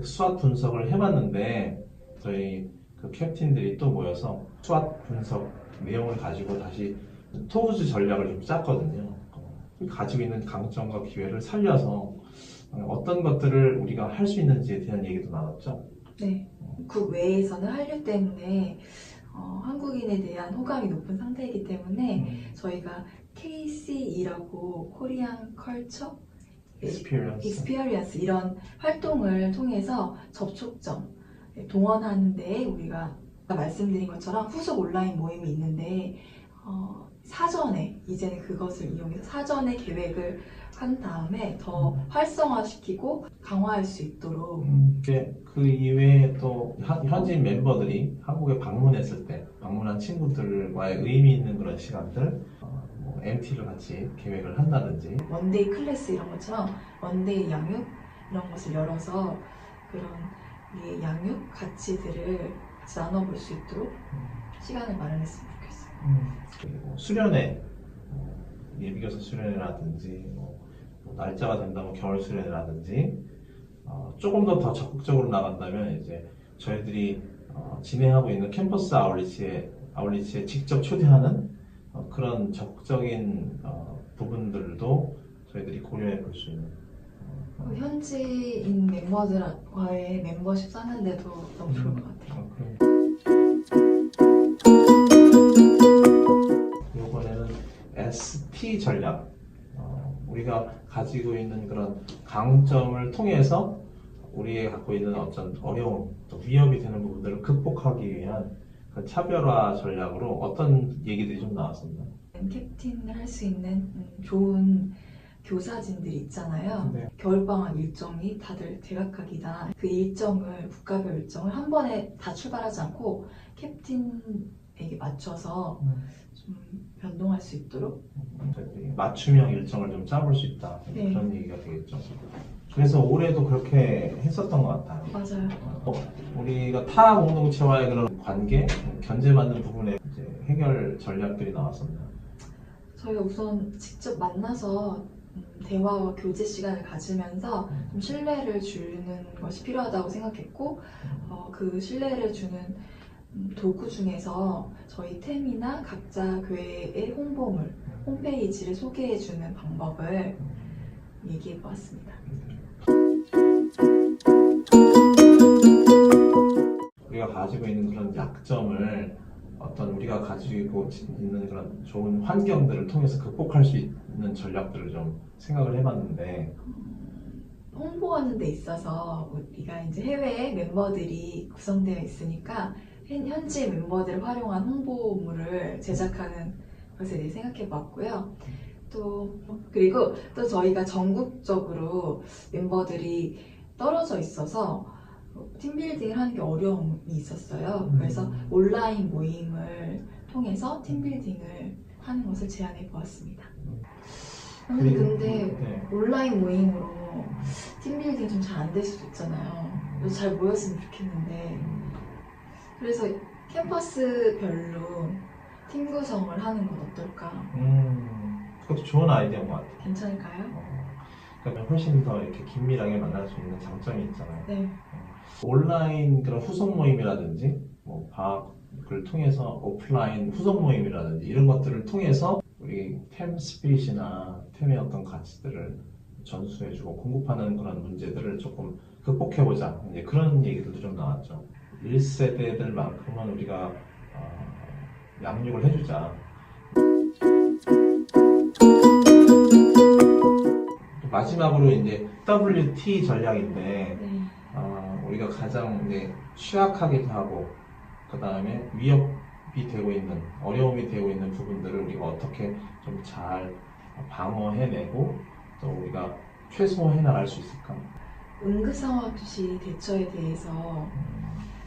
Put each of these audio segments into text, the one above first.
그 수학 분석을 해봤는데 저희 그 캡틴들이 또 모여서 수학 분석 내용을 가지고 다시 토우즈 전략을 좀 짰거든요. 어, 가지고 있는 강점과 기회를 살려서 어떤 것들을 우리가 할 수 있는지에 대한 얘기도 나눴죠. 네. 국 외에서는 한류 때문에 어, 한국인에 대한 호감이 높은 상태이기 때문에 저희가 KCE라고 코리안 컬처 experience. 익스피리언스 이런 활동을 통해서 접촉점 동원하는 데 우리가 말씀드린 것처럼 후속 온라인 모임이 있는데 어, 사전에 이제는 그것을 이용해서 사전에 계획을 한 다음에 더 음. 활성화시키고 강화할 수 있도록 음, 그 이외에 또 현- 현지인 멤버들이 한국에 방문했을 때 방문한 친구들과의 의미 있는 그런 시간들 어, 뭐 MT를 같이 계획을 한다든지. 원데이 클래스 이런 것처럼 원데이 양육 이런 것을 열어서 그런 우리의 양육 가치들을 같이 나눠볼 수 있도록 시간을 마련했으면 좋겠어요. 그리고 수련회 어, 예비교사 수련회라든지 뭐, 뭐 날짜가 된다면 겨울 수련회라든지 어, 조금 더 더 적극적으로 나간다면 이제 저희들이 어, 진행하고 있는 캠퍼스 아울리치에 아울리치에 직접 초대하는 어, 그런 적극적인 어, 부분들도 저희들이 고려해 볼 수 있는 그 현지인 멤버들과의 멤버십 쌓는데도 너무 좋을 것 같아요. 어. 이번에는 ST 전략. 어, 우리가 가지고 있는 그런 강점을 통해서 우리의 갖고 있는 어떤 어려움, 또 위협이 되는 부분들을 극복하기 위한 그 차별화 전략으로 어떤 얘기들이 좀 나왔었나요? 캡틴을 할 수 있는 음, 좋은 교사진들이 있잖아요. 네. 겨울방학 일정이 다들 대각각이다. 그 일정을 국가별 일정을 한 번에 다 출발하지 않고 캡틴에게 맞춰서 좀 변동할 수 있도록 저희들이 맞춤형 일정을 좀 짜볼 수 있다. 네. 그런 얘기가 되겠죠. 그래서 올해도 그렇게 했었던 것 같아요. 맞아요. 어, 우리가 타 공동체와의 그런 관계, 견제받는 부분에 이제 해결 전략들이 나왔었나요? 저희가 우선 직접 만나서 음, 대화와 교제 시간을 가지면서 좀 신뢰를 주는 것이 필요하다고 생각했고 어, 그 신뢰를 주는 음, 도구 중에서 저희 템이나 각자 교회의 홍보물, 홈페이지를 소개해주는 방법을 얘기해 보았습니다. 우리가 가지고 있는 그런 약점을 어떤 우리가 가지고 있는 그런 좋은 환경들을 통해서 극복할 수 있는 전략들을 좀 생각을 해봤는데 홍보하는 데 있어서 우리가 이제 해외에 멤버들이 구성되어 있으니까 현- 현지 멤버들을 활용한 홍보물을 제작하는 것에 대해 생각해 봤고요. 또 그리고 또 저희가 전국적으로 멤버들이 떨어져 있어서 팀빌딩을 하는 게 어려움이 있었어요. 음. 그래서 온라인 모임을 통해서 팀빌딩을 하는 것을 제안해 보았습니다. 아니, 그리고- 근데 네. 온라인 모임으로 팀빌딩 좀잘 안 될 수도 있잖아요. 그래서 잘 모였으면 좋겠는데 그래서 캠퍼스별로 팀 구성을 하는 건 어떨까? 음, 그것도 좋은 아이디어인 것 같아요. 괜찮을까요? 어, 그러면 훨씬 더 이렇게 긴밀하게 만날 수 있는 장점이 있잖아요. 네. 온라인 그런 후속 모임이라든지 뭐 방학을 통해서 오프라인 후속 모임이라든지 이런 것들을 통해서 우리 템 스피릿이나 템의 어떤 가치들을 전수해주고 공급하는 그런 문제들을 조금 극복해보자. 이제 그런 얘기들도 좀 나왔죠. 1세대들만큼은 우리가 어, 양육을 해주자. 마지막으로 이제 WT 전략인데 네. 어, 우리가 가장 이제 취약하기도 하고 그 다음에 위협이 되고 있는 어려움이 되고 있는 부분들을 우리가 어떻게 좀 잘 방어해내고 또 우리가 최소화해 나갈 수 있을까? 응급상황시 대처에 대해서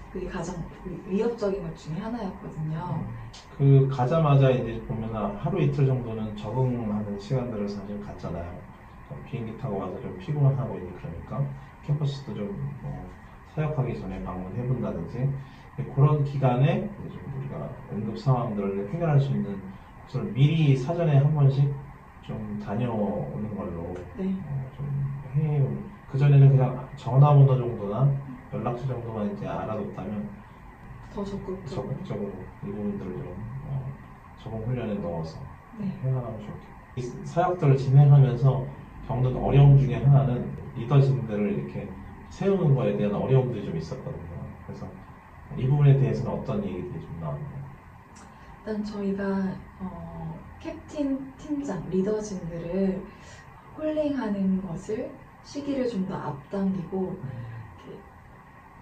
그게 가장 위- 위협적인 것 중에 하나였거든요. 그 가자마자 이제 보면 하루 이틀 정도는 적응하는 시간들을 사실 갖잖아요. 어, 비행기 타고 와서 좀 피곤하고 이제 그러니까 캠퍼스도 좀 뭐 사역하기 전에 방문해 본다든지 그런 기간에 우리가 응급 상황들을 해결할 수 있는 것을 미리 사전에 한 번씩 좀 다녀오는 걸로 네. 어, 좀 해. 그 전에는 그냥 전화번호 정도나 연락처 정도만 이제 알아뒀다면 더 적극적으로. 적극적으로 이 부분들을 좀 어, 적응 훈련에 넣어서 네. 해나가면 좋겠고 이 사역들을 진행하면서 겪는 어려움 중에 하나는 리더진들을 이렇게 세우는 거에 대한 어려움들이 좀 있었거든요. 그래서 이 부분에 대해서는 어떤 얘기들이 좀 나왔나요? 일단 저희가 어, 캡틴 팀장 리더진들을 홀링하는 것을 시기를 좀 더 앞당기고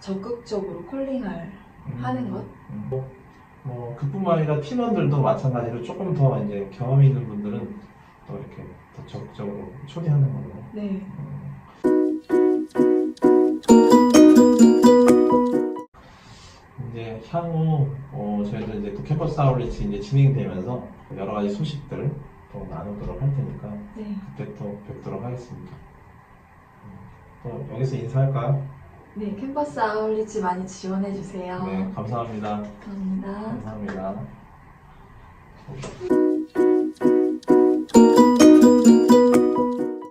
적극적으로 콜링할 하는 것? 음, 뭐, 뭐 그뿐만 아니라 팀원들도 마찬가지로 조금 더 이제 경험이 있는 분들은 또 이렇게 더 적극적으로 초대하는 걸로. 네. 이제 향후 어, 저희도 이제 또 캠퍼스 아울렛이 이제 진행되면서 여러 가지 소식들 또 나누도록 할 테니까 네. 그때 또 뵙도록 하겠습니다. 음, 또 여기서 인사할까요? 네. 캠퍼스 아울리치 많이 지원해 주세요. 네, 감사합니다. 감사합니다. 감사합니다.